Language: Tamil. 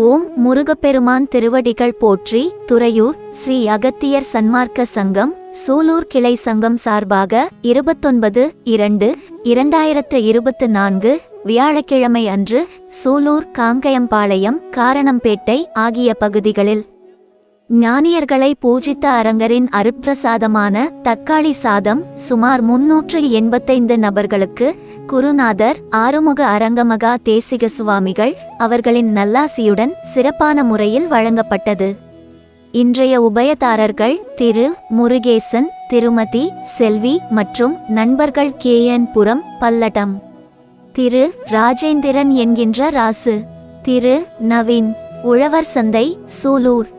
ஓம் முருகப்பெருமான் திருவடிகள் போற்றி துறையூர் ஸ்ரீ அகத்தியர் சன்மார்க்க சங்கம் சூலூர் கிளை சங்கம் சார்பாக இருபத்தொன்பது இரண்டு இரண்டாயிரத்து இருபத்து நான்கு வியாழக்கிழமை அன்று சூலூர் காங்கயம்பாளையம் காரணம்பேட்டை ஆகிய பகுதிகளில் ஞானியர்களை பூஜித்த அரங்கரின் அருட்பிரசாதமான தக்காளி சாதம் சுமார் முன்னூற்று எண்பத்தைந்து நபர்களுக்கு குருநாதர் ஆறுமுக அரங்கமகா தேசிக சுவாமிகள் அவர்களின் நல்லாசியுடன் சிறப்பான முறையில் வழங்கப்பட்டது. இன்றைய உபயதாரர்கள் திரு. முருகேசன் திருமதி செல்வி மற்றும் நண்பர்கள் கே. என். புரம் பல்லடம். திரு. ராஜேந்திரன் என்கின்ற ராசு. திரு. நவீன் உழவர் சந்தை சூலூர்.